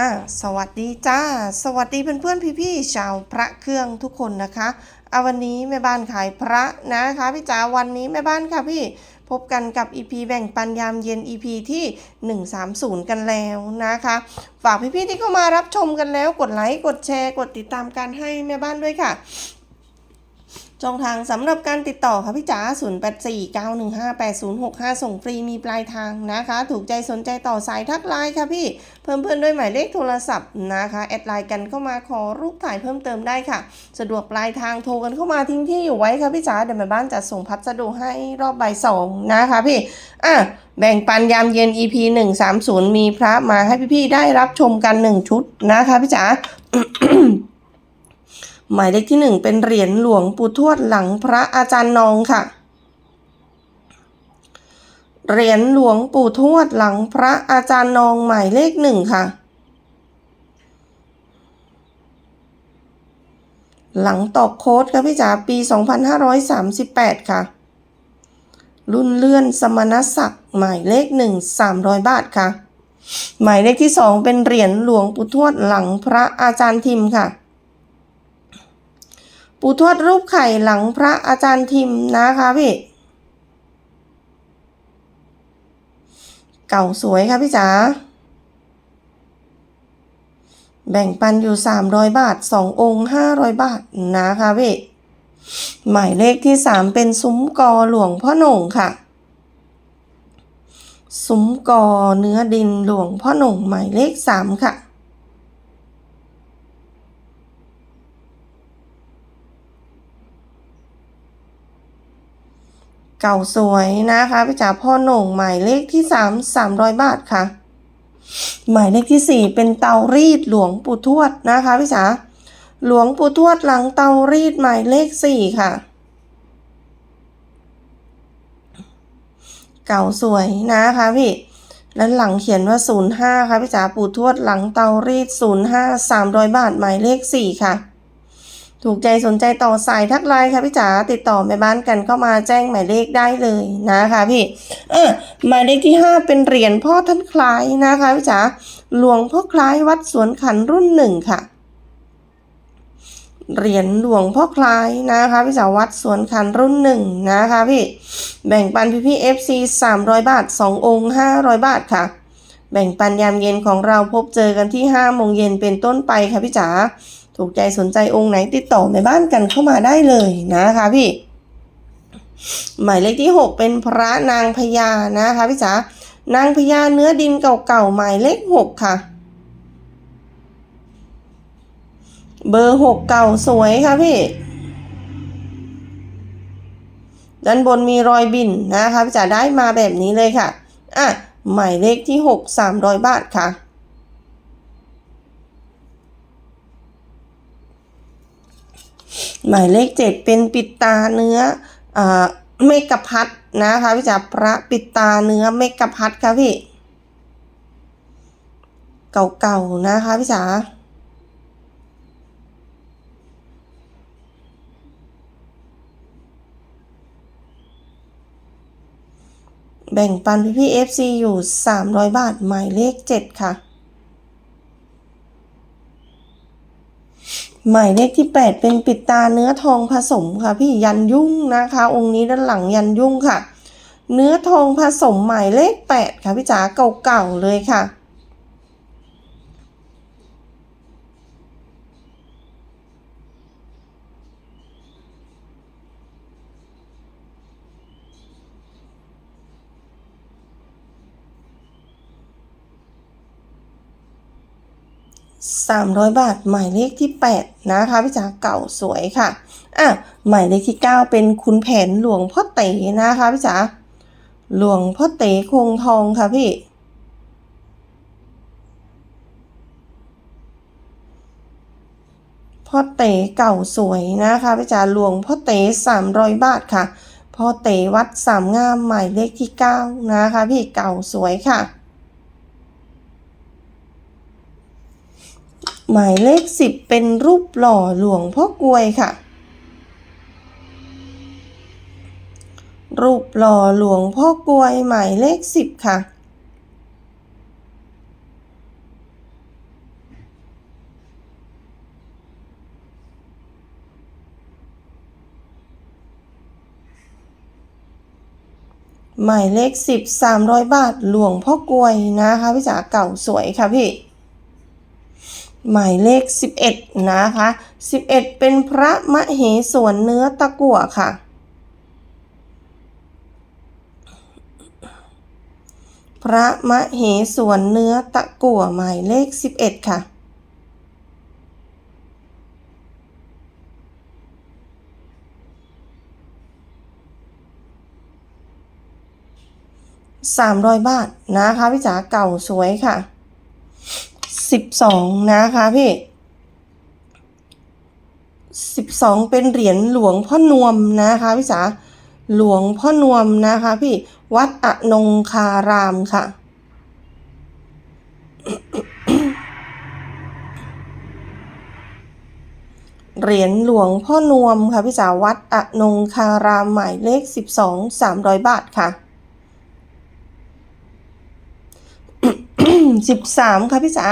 อ่าสวัสดีจ้า สวัสดีเพื่อนๆพี่ๆชาวพระเครื่องทุกคนนะคะเอาวันนี้แม่บ้านขายพระนะคะพี่จ๋าวันนี้แม่บ้านค่ะพี่พบกันกับ EP แบ่งปันยามเย็น EP ที่ 130 กันแล้วนะคะ ฝากพี่ๆที่เข้ามารับชมกันแล้วกดไลค์กดแชร์ กดติดตามการให้แม่บ้านด้วยค่ะ ช่องทางสำหรับการติดต่อค่ะพี่จ๋า 0849158065 ส่งฟรีมีปลายทางนะคะ ถูกใจสนใจต่อสายทักไลน์ค่ะพี่ เพิ่มเพื่อนด้วยหมายเลขโทรศัพท์นะคะ แอดไลน์กันเข้ามาขอรูปถ่ายเพิ่มเติมได้ค่ะ สะดวกปลายทางโทรกันเข้ามาทิ้งที่อยู่ไว้ค่ะพี่จ๋า เดี๋ยวแม่บ้านจะส่งพัสดุให้รอบบ่ายสองนะคะพี่ อะแบ่งปันยามเย็น EP 130 มีพระมาให้พี่ๆได้รับชมกัน 1 ชุดนะคะพี่จ๋า หมายเลขที่หนึ่งเป็นเหรียญหลวงปู่ทวดหลังพระอาจารย์นองค่ะ เหรียญหลวงปู่ทวดหลังพระอาจารย์นองหมายเลขหนึ่งค่ะ หลังตอกโค้ดค่ะพี่จ๋าปี 2538 ค่ะ รุ่นเลื่อนสมณศักดิ์หมายเลขหนึ่ง300 บาทค่ะ หมายเลขที่สองเป็นเหรียญหลวงปู่ทวดหลังพระอาจารย์ทิมค่ะ ปู่ทวดรูปไข่หลังพระอาจารย์ทิมนะคะพี่ เก่าสวยค่ะพี่จ๋า แบ่งปันอยู่ 300 บาท 2 องค์ 500 บาทนะคะพี่ หมายเลขที่ 3 เป็นซุ้มกอหลวงพ่อหน่งค่ะ ซุ้มกอเนื้อดินหลวงพ่อหน่งหมายเลข 3 ค่ะ เก่าสวยนะคะพี่จ๋าพ่อหน่งหมายเลขที่สามสามร้อยบาทค่ะ หมายเลขที่สี่เป็นเตารีดหลวงปู่ทวดนะคะพี่จ๋าหลวงปู่ทวดหลังเตารีดหมายเลขสี่ค่ะ เก่าสวยนะคะพี่แล้วหลังเขียนว่าศูนย์ห้าค่ะพี่จ๋าปู่ทวดหลังเตารีดศูนย์ห้าสามร้อยบาท หมายเลขสี่ค่ะ ถูกใจสนใจต่อสายทักไลน์ค่ะพี่จ๋าติดต่อแม่บ้านกันเข้ามาแจ้งหมายเลขได้เลยนะคะพี่เออหมายเลขที่ 5 เป็นเหรียญพ่อท่านคล้ายนะคะพี่จ๋าหลวงพ่อคล้ายวัดสวนขันรุ่นหนึ่งค่ะเหรียญหลวงพ่อคล้ายนะคะพี่จ๋าวัดสวนขันรุ่นหนึ่งนะคะพี่แบ่งปันพี่พี่เอฟซีสามร้อยบาทสององค์ห้าร้อยบาทค่ะ แบ่งปันยามเย็นของเราพบเจอกันที่ห้าโมงเย็นเป็นต้นไปค่ะพี่จ๋า ถูกใจสนใจองค์ไหนติดต่อแม่บ้านกันเข้ามาได้เลยนะคะพี่ หมายเลขที่ 6 เป็นพระนางพญานะคะพี่จ๋านางพญาเนื้อดินเก่าๆหมายเลข 6 ค่ะ เบอร์ 6 เก่าสวยค่ะพี่ด้านบนมีรอยบินนะคะพี่จ๋าได้มาแบบนี้เลยค่ะ อะ หมายเลขที่ 6 300 บาทค่ะ หมายเลขเจ็ดเป็นปิดตาเนื้ออเมกะพัดนะคะพี่จ๋าพระปิดตาเนื้อเมกะพัดค่ะพี่ เก่าๆนะคะพี่จ๋าแบ่งปันพี่พี่เอฟซีอยู่ 300 บาท หมายเลข 7 ค่ะ หมายเลขที่ 8 เป็นปิดตาเนื้อทองผสมค่ะ พี่ยันยุ่งนะคะ องค์นี้ด้านหลังยันยุ่งค่ะ เนื้อทองผสมหมายเลข 8 ค่ะพี่จ๋าเก่าๆเลยค่ะ 300 บาท หมายเลขที่ 8 นะคะพี่จ๋าเก่าสวยค่ะอะหมายเลขที่ 9 เป็นคุณแผนหลวงพ่อเต๋นะคะพี่จ๋าหลวงพ่อเต๋คงทองค่ะพี่พ่อเต๋เก่าสวยนะคะพี่จ๋าหลวงพ่อเต๋300บาทค่ะพ่อเต๋วัดสามงามหมายเลขที่9นะคะพี่เก่าสวยค่ะ หมายเลข 10 เป็นรูปหล่อหลวงพ่อกวยค่ะ รูปหล่อหลวงพ่อกวยหมายเลข 10 ค่ะหมายเลขสิบสามร้อยบาทหลวงพ่อกวยนะคะพี่จ๋าเก่าสวยค่ะพี่ หมายเลขสิบเอ็ดนะคะสิบเอ็ดเป็นพระมเหสวนเนื้อตะกั่วค่ะ พระมเหสวนเนื้อตะกั่วหมายเลขสิบเอ็ดค่ะสามร้อยบาทนะคะพี่จ๋าเก่าสวยค่ะ สิบสองนะคะพี่สิบสองเป็นเหรียญหลวงพ่อนวมนะคะพี่จ๋าหลวงพ่อนวมนะคะพี่วัดอนงคารามค่ะ เหรียญหลวงพ่อนวมค่ะพี่จ๋าวัดอนงคารามหมายเลขสิบสองสามร้อยบาทค่ะ สิบสามค่ะพี่จ๋า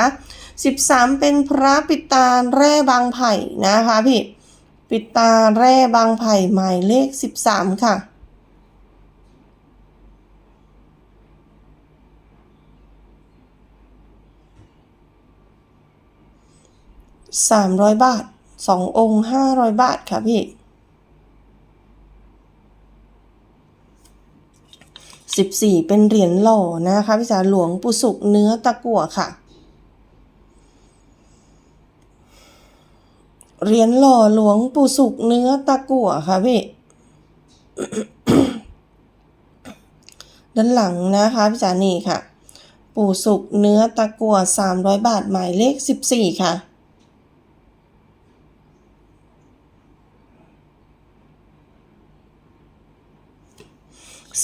สิบสามเป็นพระปิตาแร่บางไผ่นะคะพี่ ปิตาแร่บางไผ่หมายเลขสิบสามค่ะสามร้อยบาทสององค์ห้าร้อยบาทค่ะพี่ สิบสี่เป็นเหรียญหล่อนะคะพี่จ๋าหลวงปู่สุกเนื้อตะกั่วค่ะ เหรียญหล่อหลวงปู่สุกเนื้อตะกั่วค่ะพี่ ด้านหลังนะคะพี่จ๋านี่ค่ะ ปู่สุกเนื้อตะกั่วสามร้อยบาทหมายเลขสิบสี่ค่ะ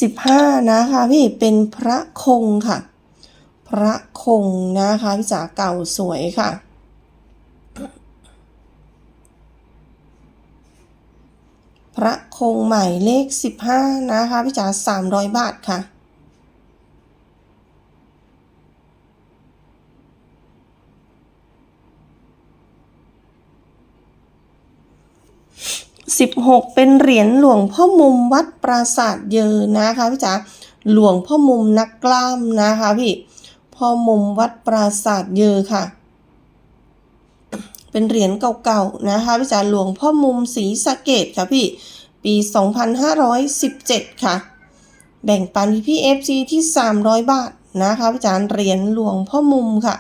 สิบห้านะคะพี่เป็นพระคงค่ะ พระคงนะคะพี่จ๋าเก่าสวยค่ะพระคงใหม่เลขสิบห้านะคะพี่จ๋าสามร้อยบาทค่ะ สิบหกเป็นเหรียญหลวงพ่อมุมวัดปราสาทเยอนะคะพี่จ๋าหลวงพ่อมุมนักกล้ามนะคะพี่พ่อมุมวัดปราสาทเยอค่ะ เป็นเหรียญเก่าๆนะคะพี่จ๋าหลวงพ่อมุมศรีสะเกดค่ะพี่ปี 2517 ค่ะ แบ่งปันพี่พี่ FC ที่ 300 บาทนะคะพี่จ๋าเหรียญหลวงพ่อมุมค่ะ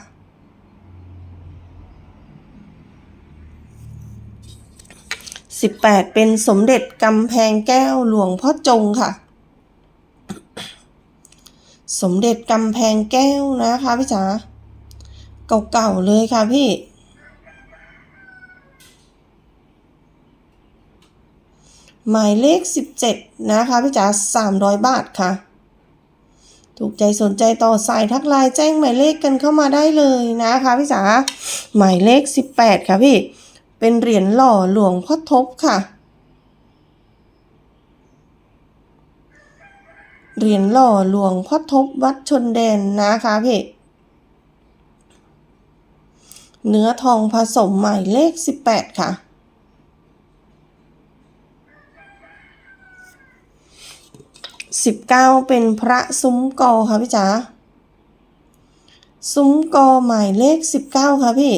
สิบแปดเป็นสมเด็จกำแพงแก้วหลวงพ่อจงค่ะ สมเด็จกำแพงแก้วนะคะพี่จ๋าเก่าๆเลยค่ะพี่ หมายเลขสิบเจ็ดนะคะพี่จ๋าสามร้อยบาทค่ะถูกใจสนใจต่อสายทักไลน์แจ้งหมายเลขกันเข้ามาได้เลยนะคะพี่จ๋าหมายเลขสิบแปดค่ะพี่ เป็นเหรียญหล่อหลวงพ่อทบค่ะ เหรียญหล่อหลวงพ่อทบวัดชนแดนนะคะพี่เนื้อทองผสมหมายเลขสิบแปดค่ะสิบเก้าเป็นพระซุ้มกอค่ะพี่จ๋าซุ้มกอหมายเลขสิบเก้าค่ะพี่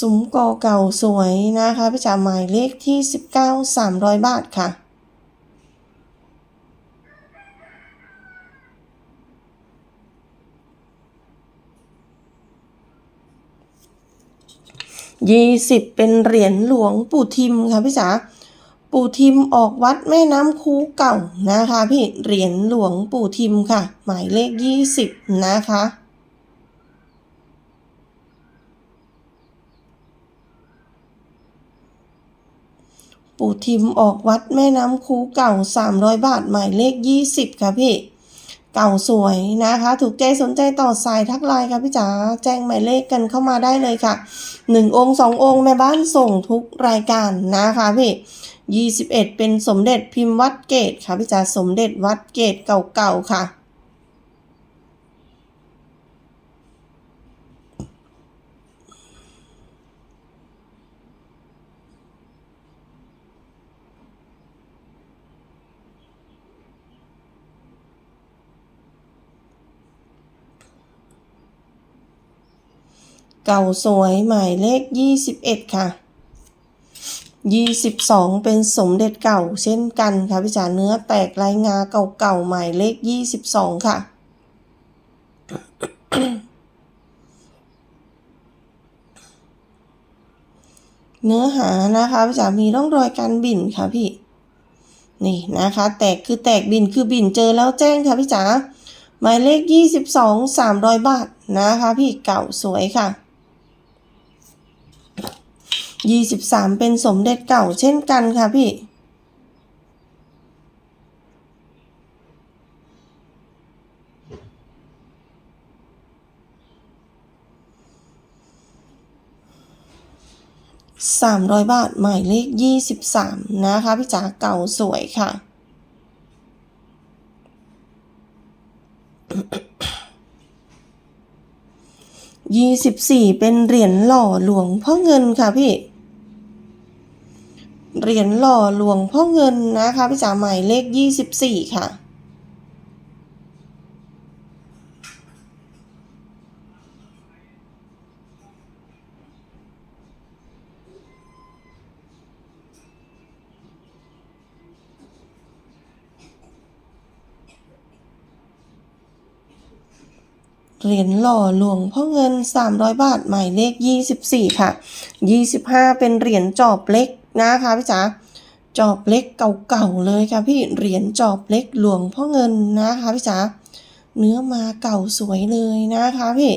ซุ้มกอเก่าสวยนะคะพี่จ๋าหมายเลขที่สิบเก้าสามร้อยบาทค่ะ ยี่สิบเป็นเหรียญหลวงปู่ทิมค่ะพี่จ๋า ปู่ทิมออกวัดแม่น้ำคูเก่านะคะพี่ เหรียญหลวงปู่ทิมค่ะ หมายเลขยี่สิบนะคะ ปู่ทิมออกวัดแม่น้ำคูเก่า 300 บาทหมายเลข 20 ค่ะพี่ เก่าสวยนะคะ ถูกใจสนใจต่อสายทักไลน์ค่ะพี่จ๋า แจ้งหมายเลขกันเข้ามาได้เลยค่ะ 1 องค์ 2 องค์แม่บ้านส่งทุกรายการนะคะพี่21 เป็นสมเด็จพิมพ์วัดเกตค่ะพี่จ๋า สมเด็จวัดเกตเก่าๆค่ะ เก่าสวยหมายเลข 21 ค่ะ 22 เป็นสมเด็จเก่าเช่นกันค่ะพี่จ๋าเนื้อแตกลายงาเก่าๆหมายเลข 22 ค่ะเนื้อหานะคะพี่จ๋ามีร่องรอยการบิ่นค่ะพี่ นี่นะคะ แตกคือแตกบินคือบินเจอแล้วแจ้งค่ะพี่จ๋าหมายเลข 22 300 บาทนะคะพี่เก่าสวยค่ะ 23เป็นสมเด็จเก่าเช่นกันค่ะพี่300บาทหมายเลข23นะคะพี่จ๋าเก่าสวยค่ะยี่สิบสี่เป็นเหรียญหล่อหลวงพ่อเงินค่ะพี่ เหรียญหล่อหลวงพ่อเงินนะคะพี่จ๋าหมายเลขยี่สิบสี่ค่ะ เหรียญหล่อหลวงพ่อเงิน 300 บาท หมายเลข 24 ค่ะ 25 เป็นเหรียญจอบเล็ก นะคะพี่จ๋าจอบเล็กเก่าๆเลยค่ะพี่เหรียญจอบเล็กหลวงพ่อเงินนะคะพี่จ๋าเนื้อมาเก่าสวยเลยนะคะพี่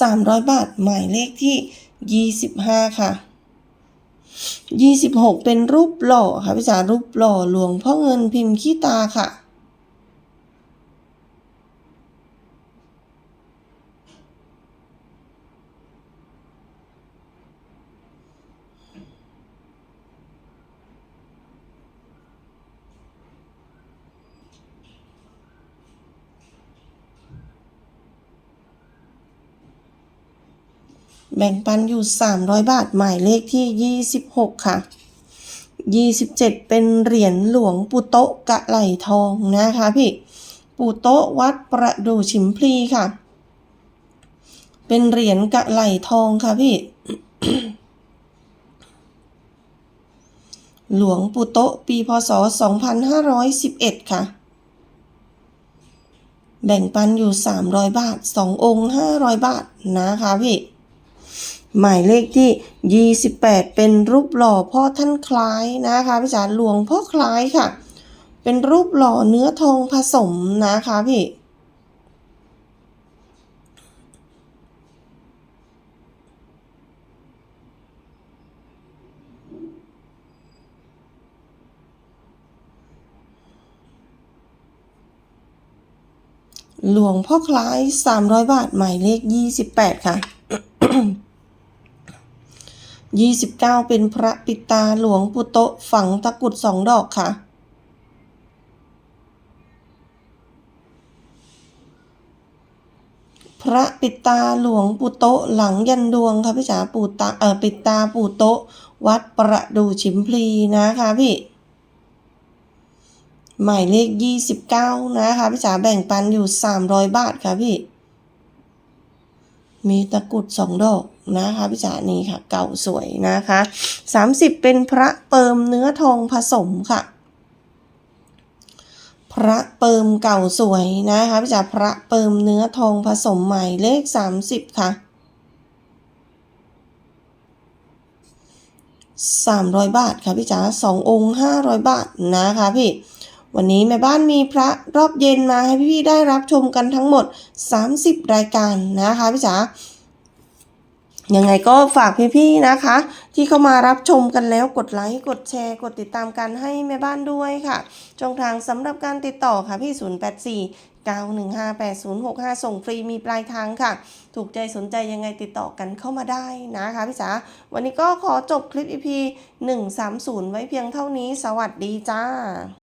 300บาทหมายเลขที่25ค่ะ 26 เป็นรูปหล่อค่ะพี่จ๋ารูปหล่อหลวงพ่อเงินพิมพ์ขี้ตาค่ะ แบ่งปันอยู่ 300 บาท หมายเลขที่ 26 ค่ะ 27 เป็นเหรียญหลวงปู่โตะกะไหลทองนะคะพี่ปู่โตะวัดประดู่ฉิมพลีค่ะ เป็นเหรียญกะไหลทองค่ะพี่ หลวงปู่โตะปีพศ 2511 ค่ะแบ่งปันอยู่ 300 บาท 2 องค์ 500 บาท นะคะพี่ หมายเลขที่ 28 เป็นรูปหล่อพ่อท่านคล้ายนะคะพี่จ๋าหลวงพ่อคล้ายค่ะ เป็นรูปหล่อเนื้อทองผสมนะคะพี่หลวงพ่อคล้าย 300 บาท หมายเลข 28 ค่ะ 29 เป็นพระปิตาหลวงปุโตฝังตะกุดสองดอกค่ะ พระปิตาหลวงปู่โตหลังยันดวงค่ะพี่จ๋าปูตาเออปิตาปูโตวัดประดู่ฉิมพลีนะคะพี่ หมายเลข 29 นะคะพี่จ๋าแบ่งปันอยู่ 300 บาทค่ะพี่ มีตะกุดสองดอก นะคะพี่จ๋านี่ค่ะ เก่าสวยนะคะ 30 เป็นพระเปิมเนื้อทองผสมค่ะ พระเปิมเก่าสวยนะคะพี่จ๋าพระเปิมเนื้อทองผสมใหม่เลข 30 ค่ะ300 บาทค่ะพี่จ๋า2องค์ 500 บาทนะคะพี่ วันนี้แม่บ้านมีพระรอบเย็นมาให้พี่ๆได้รับชมกันทั้งหมด 30 รายการนะคะพี่จ๋า ยังไงก็ฝากพี่ๆนะคะ ที่เข้ามารับชมกันแล้วกดไลค์กดแชร์ กดติดตามกันให้แม่บ้านด้วยค่ะช่องทางสำหรับการติดต่อค่ะพี่ 084 9158065 ส่งฟรีมีปลายทางค่ะ ถูกใจสนใจยังไงติดต่อกันเข้ามาได้นะคะพี่จ๋าวันนี้ก็ขอจบคลิป EP 130 ไว้เพียงเท่านี้ สวัสดีจ้า